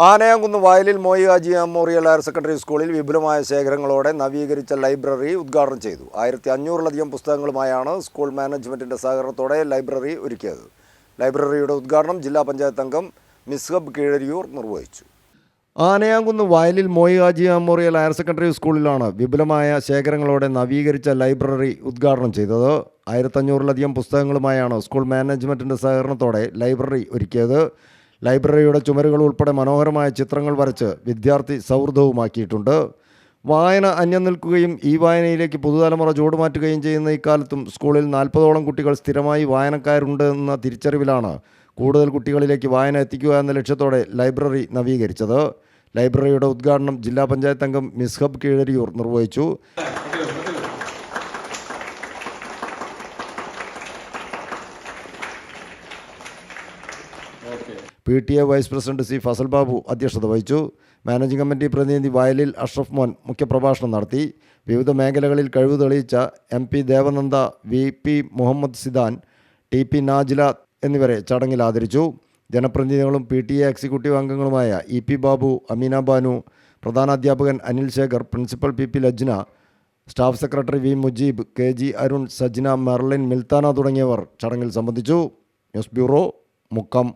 ആനയാങ്കുന്ന് വയലിൽ Moyi Haji memorial higher secondary സ്കൂളിൽ വിപുലമായ ശേഖരങ്ങളോടെ നവീകരിച്ച ലൈബ്രറി ഉദ്ഘാടനം ചെയ്തു. ആയിരത്തി അഞ്ഞൂറിലധികം പുസ്തകങ്ങളുമായാണ് സ്കൂൾ മാനേജ്മെന്റിന്റെ സഹകരണത്തോടെ ലൈബ്രറി ഒരുക്കിയത്. ലൈബ്രറിയുടെ ഉദ്ഘാടനം ജില്ലാ പഞ്ചായത്ത് അംഗം മിസ്ഹബ് കീഴരിയൂർ നിർവഹിച്ചു. ആനയാങ്കുന്ന് വയലിൽ Moyi Haji memorial higher secondary സ്കൂളിലാണ് വിപുലമായ ശേഖരങ്ങളോടെ നവീകരിച്ച ലൈബ്രറി ഉദ്ഘാടനം ചെയ്തത്. ആയിരത്തഞ്ഞൂറിലധികം പുസ്തകങ്ങളുമായാണ് സ്കൂൾ മാനേജ്മെന്റിന്റെ സഹകരണത്തോടെ ലൈബ്രറി ഒരുക്കിയത്. ലൈബ്രറിയുടെ ചുമരുകൾ ഉൾപ്പെടെ മനോഹരമായ ചിത്രങ്ങൾ വരച്ച് വിദ്യാർത്ഥി സൗഹൃദവുമാക്കിയിട്ടുണ്ട്. വായന അന്യം നിൽക്കുകയും ഈ വായനയിലേക്ക് പുതുതലമുറ ചൂടുമാറ്റുകയും ചെയ്യുന്ന ഇക്കാലത്തും സ്കൂളിൽ നാൽപ്പതോളം കുട്ടികൾ സ്ഥിരമായി വായനക്കാരുണ്ട് എന്ന തിരിച്ചറിവിലാണ് കൂടുതൽ കുട്ടികളിലേക്ക് വായന എത്തിക്കുക എന്ന ലക്ഷ്യത്തോടെ ലൈബ്രറി നവീകരിച്ചത്. ലൈബ്രറിയുടെ ഉദ്ഘാടനം ജില്ലാ പഞ്ചായത്ത് അംഗം മിസ്ഹബ് കീഴരിയൂർ നിർവഹിച്ചു. P T A vice president C Fazal Babu അധ്യക്ഷത വഹിച്ചു. മാനേജിംഗ് കമ്മിറ്റി പ്രതിനിധി വയലിൽ അഷ്റഫ് മോൻ മുഖ്യപ്രഭാഷണം നടത്തി. വിവിധ മേഖലകളിൽ കഴിവ് തെളിയിച്ച M P Devananda V P Muhammad Zidan T P Najila എന്നിവരെ ചടങ്ങിൽ ആദരിച്ചു. ജനപ്രതിനിധികളും പി ടി എ എക്സിക്യൂട്ടീവ് അംഗങ്ങളുമായ ഇ പി ബാബു അമീന ബാനു പ്രധാന അധ്യാപകൻ Anil Shekhar principal P P Lajna staff secretary V Mujeeb K G Arun Sajna Merlin Milthana തുടങ്ങിയവർ ചടങ്ങിൽ സംബന്ധിച്ചു. News bureau Mukkam.